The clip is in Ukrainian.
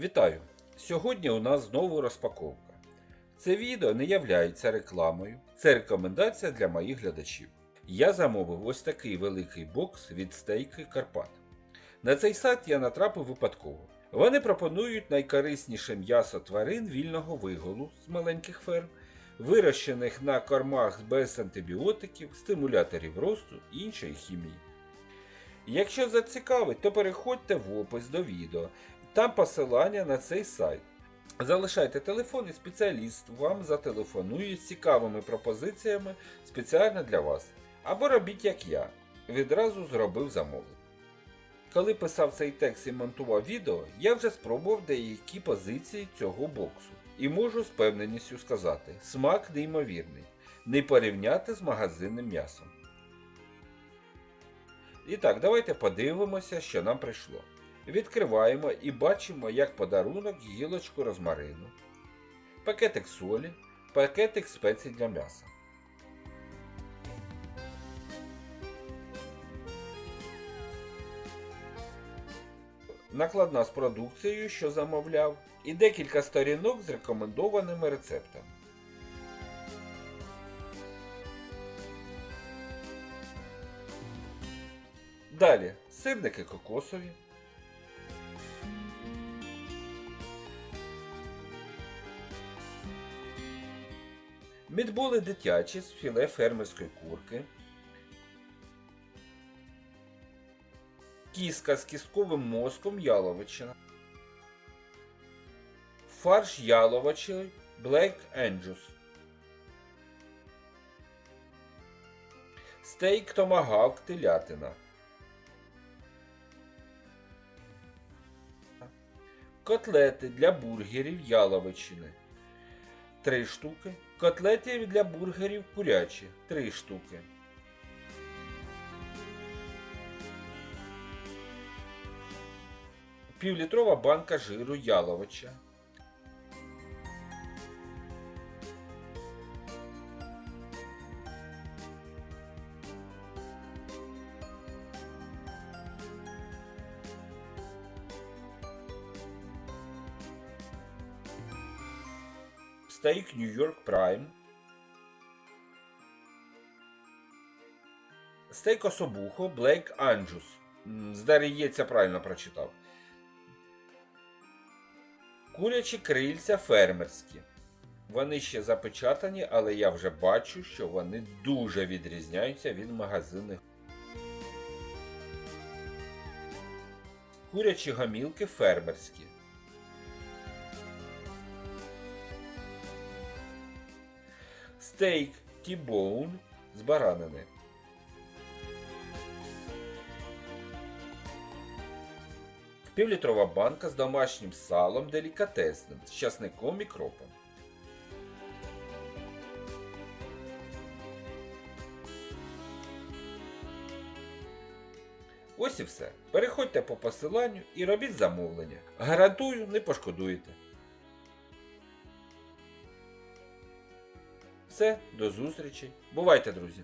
Вітаю! Сьогодні у нас знову розпаковка. Це відео не являється рекламою, це рекомендація для моїх глядачів. Я замовив ось такий великий бокс від стейки Карпат. На цей сайт я натрапив випадково. Вони пропонують найкорисніше м'ясо тварин вільного виголу з маленьких ферм, вирощених на кормах без антибіотиків, стимуляторів росту і іншої хімії. Якщо зацікавить, то переходьте в опис до відео. Там посилання на цей сайт. Залишайте телефон і спеціаліст вам зателефонує з цікавими пропозиціями спеціально для вас. Або робіть як я. Відразу зробив замовлення. Коли писав цей текст і монтував відео, я вже спробував деякі позиції цього боксу. І можу з певненістю сказати, смак неймовірний, не порівняти з магазинним м'ясом. І так, давайте подивимося, що нам прийшло. Відкриваємо і бачимо як подарунок гілочку розмарину, пакетик солі, пакетик спецій для м'яса. Накладна з продукцією, що замовляв, і декілька сторінок з рекомендованими рецептами. Далі сирники кокосові. Мідболи дитячі з філе фермерської курки. Кіска з кістковим мозком яловичина. Фарш яловичий Black Angus. Стейк томагавк телятина. Котлети для бургерів яловичини. 3 штуки. Котлети для бургерів курячі 3 штуки. Півлітрова банка жиру яловича. Стейк Нью-Йорк Прайм. Стейк особухо Блейк Анджус. Здається, правильно прочитав. Курячі крильця фермерські. Вони ще запечатані, але я вже бачу, що вони дуже відрізняються від магазинних. Курячі гомілки фермерські. Стейк T-bone з баранини. Півлітрова банка з домашнім салом делікатесним з часником і кропом. Ось і все. Переходьте по посиланню і робіть замовлення. Гарантую, не пошкодуєте. Все, до зустрічі. Бувайте, друзі!